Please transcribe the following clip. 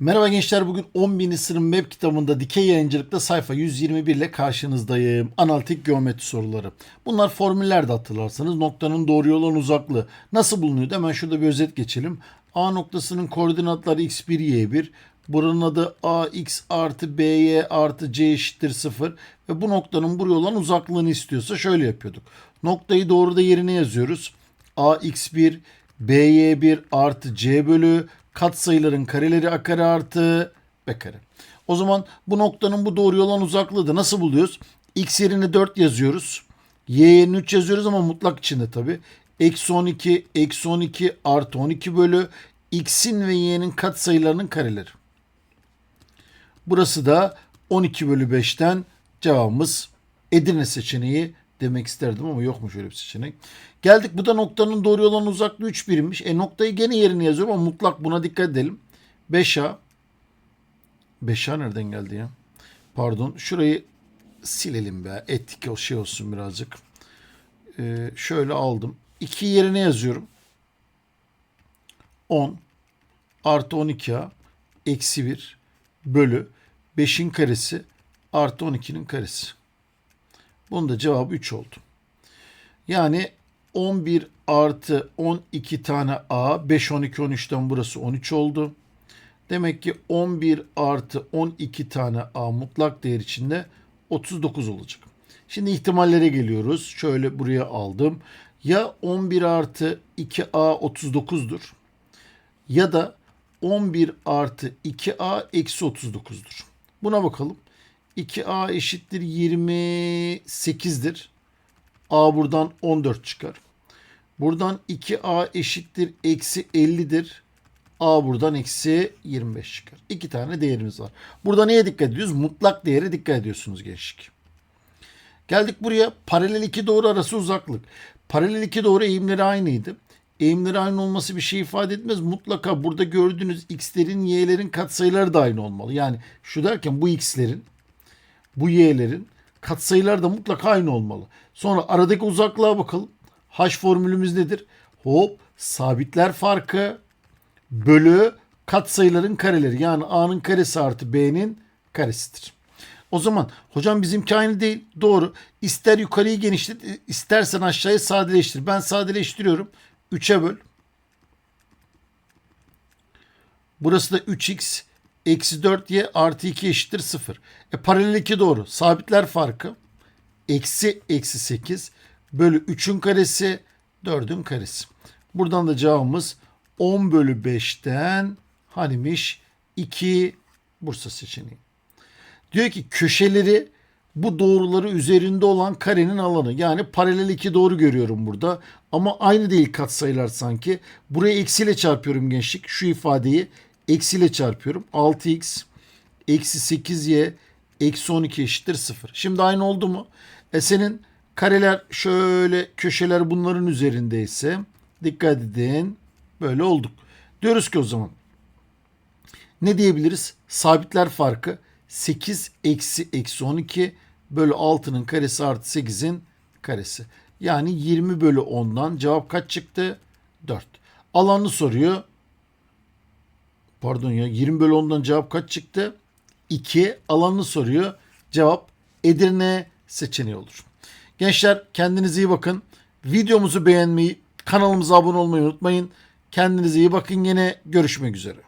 Merhaba gençler bugün 10.000 sınıf web kitabında dikey yayıncılıkta sayfa 121 ile karşınızdayım. Analitik geometri soruları. Bunlar formüller de hatırlarsanız noktanın doğru yolun uzaklığı nasıl bulunuyordu? Hemen şurada bir özet geçelim. A noktasının koordinatları x1 y1. Buranın adı ax artı by artı c eşittir 0. Ve bu noktanın buraya olan uzaklığını istiyorsa şöyle yapıyorduk. Noktayı doğruda yerine yazıyoruz. ax1 by1 artı c bölü katsayıların kareleri a kare artı b kare. O zaman bu noktanın bu doğru olan uzaklığı da nasıl buluyoruz? X yerine 4 yazıyoruz. Y yerine 3 yazıyoruz ama mutlak içinde tabi. Eksi 12, eksi 12 artı 12 bölü x'in ve y'nin katsayılarının kareleri. Burası da 12 bölü 5'ten cevabımız Edirne seçeneği demek isterdim ama yokmuş öyle bir seçenek. Geldik bu da noktanın doğru olan uzaklığı 3 birimmiş. E noktayı gene yerine yazıyorum ama mutlak buna dikkat edelim. 5A 5A nereden geldi ya? Pardon şurayı silelim be. Etik o şey olsun birazcık. Ee, şöyle aldım. 2 yerine yazıyorum. 10 artı 12A eksi 1 bölü 5'in karesi artı 12'nin karesi. Bunun da cevabı 3 oldu. Yani 11 artı 12 tane A. 5, 12, 13'ten burası 13 oldu. Demek ki 11 artı 12 tane A mutlak değer içinde 39 olacak. Şimdi ihtimallere geliyoruz. Şöyle buraya aldım. Ya 11 artı 2A 39'dur. Ya da 11 artı 2A eksi 39'dur. Buna bakalım. 2A eşittir 28'dir. A buradan 14 çıkar. Buradan 2A eşittir eksi 50'dir. A buradan eksi 25 çıkar. İki tane değerimiz var. Burada neye dikkat ediyoruz? Mutlak değere dikkat ediyorsunuz gençlik. Geldik buraya paralel iki doğru arası uzaklık. Paralel iki doğru eğimleri aynıydı. Eğimleri aynı olması bir şey ifade etmez. Mutlaka burada gördüğünüz x'lerin y'lerin katsayıları da aynı olmalı. Yani şu derken bu x'lerin bu y'lerin katsayılar da mutlaka aynı olmalı. Sonra aradaki uzaklığa bakalım. H formülümüz nedir? Hop sabitler farkı bölü katsayıların kareleri. Yani a'nın karesi artı b'nin karesidir. O zaman hocam bizimki aynı değil. Doğru. İster yukarıyı genişlet, istersen aşağıyı sadeleştir. Ben sadeleştiriyorum. 3'e böl. Burası da 3x eksi 4y artı 2 eşittir 0. E paralel 2 doğru. Sabitler farkı. Eksi eksi 8 bölü 3'ün karesi 4'ün karesi. Buradan da cevabımız 10 bölü 5'ten hanimiş 2 Bursa seçeneği. Diyor ki köşeleri bu doğruları üzerinde olan karenin alanı. Yani paralel iki doğru görüyorum burada. Ama aynı değil katsayılar sanki. Buraya eksiyle çarpıyorum gençlik. Şu ifadeyi eksiyle çarpıyorum. 6x eksi 8y eksi 12 eşittir 0. Şimdi aynı oldu mu? E senin kareler şöyle köşeler bunların üzerindeyse dikkat edin böyle olduk. Diyoruz ki o zaman ne diyebiliriz? Sabitler farkı 8 eksi eksi 12 bölü 6'nın karesi artı 8'in karesi. Yani 20 bölü 10'dan cevap kaç çıktı? 4. Alanını soruyor. Pardon ya 20 bölü 10'dan cevap kaç çıktı? 2. Alanını soruyor. Cevap Edirne seçeneği olur. Gençler kendinize iyi bakın. Videomuzu beğenmeyi, kanalımıza abone olmayı unutmayın. Kendinize iyi bakın. Yine görüşmek üzere.